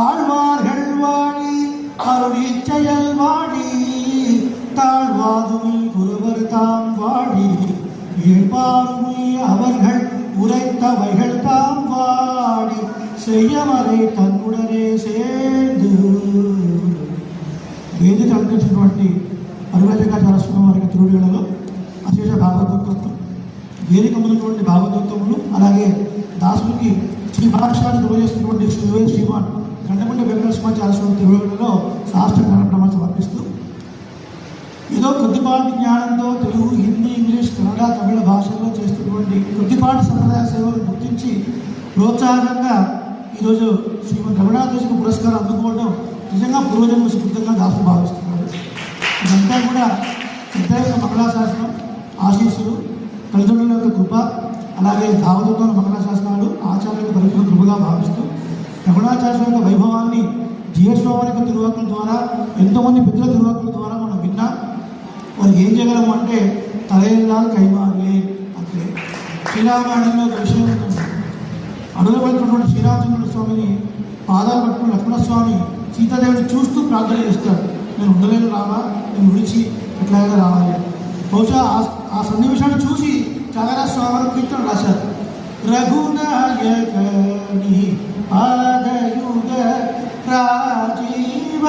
ஆழ்வார்கள் வாழி அருளிச் செயல் வாழி தாழ்வாதுவில் ஒருவர் தாம் வாழி இயல்பார்மை அவர்கள் உரைத்தவைகள் தாம் வாடி செய்யவரை தன்னுடனே சேர்ந்து వేదిక అందించినటువంటి అరువేదిక నరసింహ వారికి తిరుడిలలో అశేష భాగవతత్వం వేదిక ఉన్నటువంటి భాగవతత్వములు అలాగే దాసునికి శ్రీ మహారాష్ట్రాన్ని నిర్వహిస్తున్నటువంటి శ్రీ శ్రీమాన్ గండమండ వెంకటస్వామి తిరువులలో శాస్త్ర కార్యక్రమాలు సమర్పిస్తూ ఏదో కొద్దిపాటి జ్ఞానంతో తెలుగు హిందీ ఇంగ్లీష్ కన్నడ తమిళ భాషల్లో చేస్తున్నటువంటి కొద్దిపాటి సంప్రదాయ సేవలు గుర్తించి ప్రోత్సాహకంగా ఈరోజు శ్రీమతి రమణాదేశిక పురస్కారం అందుకోవడం నిజంగా పూర్వజన్మ సుకృతంగా దాసు భావిస్తున్నాడు. ఇదంతా కూడా పెద్ద మంగళాశాసనం ఆశీస్సులు తల్లిదండ్రుల యొక్క కృప అలాగే భావతత్వ మంగళాశాసనాలు ఆచార్యుల పరిపూర్ణ కృపగా భావిస్తున్నారు రమణాచార్య యొక్క వైభవాన్ని జీవస్వామి యొక్క తిరువాకుల ద్వారా ఎంతోమంది పెద్దల తిరువాకుల ద్వారా మనం విన్నా వారు ఏం చేయగలము అంటే తలయిల్లా కైమారే అంటే శ్రీరామాయణంలో ఒక విషయం ఉంటుంది. అడవులు శ్రీరామచంద్ర స్వామిని పాదాలు పట్టుకుని లక్ష్మణస్వామి సీతాదేవిని చూస్తూ ప్రార్థన చేస్తాడు నేను ఉండలేను రావా నేను విడిచి ఎట్లాగైనా రావాలి. బహుశా ఆ- ఆ సన్నివేశాన్ని చూసి త్యాగరాజ స్వామి కీర్తన రాశారు. రఘునాయకని ఆదయుగ రాజీవ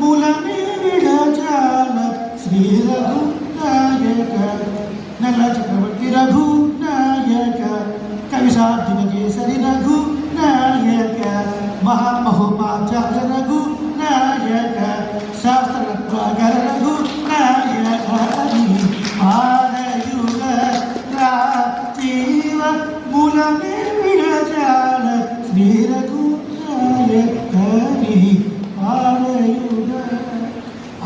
ములని విడజాల శ్రీ రఘునాయక నల్ల చక్రవర్తి రఘునాయక కవి కేసరి రఘునాయక మహామహోపాచార్య రఘునాయక శాస్త్రరత్నాకర రఘునాయక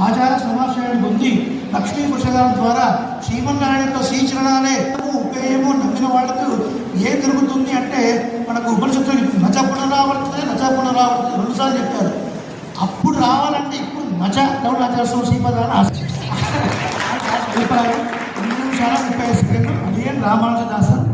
ఆచార సమాచారాన్ని పొంది లక్ష్మీ పురుషగారం ద్వారా శ్రీమన్నారాయణ యొక్క శ్రీచరణాలే ఉపయోగము నమ్మిన వాళ్ళకు ఏం జరుగుతుంది అంటే మనకు ఉపనిషత్తులు నచ పునరావర్తనే నచ పునరావర్తనే రెండుసార్లు చెప్పారు. అప్పుడు రావాలంటే ఇప్పుడు నచ డౌన్ ఆచార ఆశించారు అభిప్రాయం రెండు నిమిషాల ముప్పై సెకండ్లు. అడిగాను రామానుజదాసన్?